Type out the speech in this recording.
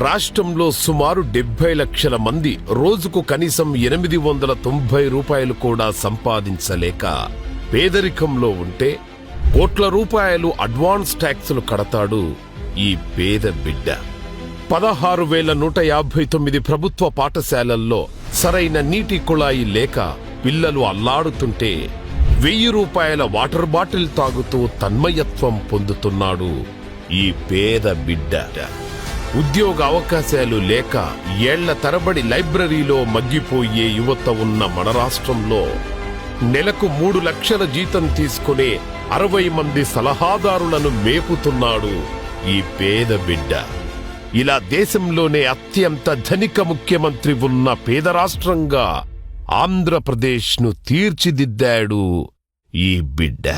రాష్ట్రంలో సుమారు డెబ్బై లక్షల మంది రోజుకు కనీసం ఎనిమిది వందల తొంభై రూపాయలు కూడా సంపాదించలేక పేదరికంలో ఉంటే కోట్ల రూపాయలు అడ్వాన్స్ ట్యాక్సులు కడతాడు ఈ పేద బిడ్డ. పదహారు వేల నూట యాభై తొమ్మిది ప్రభుత్వ పాఠశాలల్లో సరైన నీటి కుళాయి లేక పిల్లలు అల్లాడుతుంటే వెయ్యి రూపాయల వాటర్ బాటిల్ తాగుతూ తన్మయత్వం పొందుతున్నాడు ఈ పేద బిడ్డ. ఉద్యోగ అవకాశాలు లేక ఏళ్ళ తరబడి లైబ్రరీలో మగ్గిపోయే యువత ఉన్న మన రాష్ట్రంలో నెలకు మూడు లక్షల జీతం తీసుకునే అరవై మంది సలహాదారులను మేపుతున్నాడు ఈ పేద బిడ్డ. ఇలా దేశంలోనే అత్యంత ధనిక ముఖ్యమంత్రి ఉన్న పేద రాష్ట్రంగా ఆంధ్రప్రదేశ్ను తీర్చిదిద్దాడు ఈ బిడ్డ.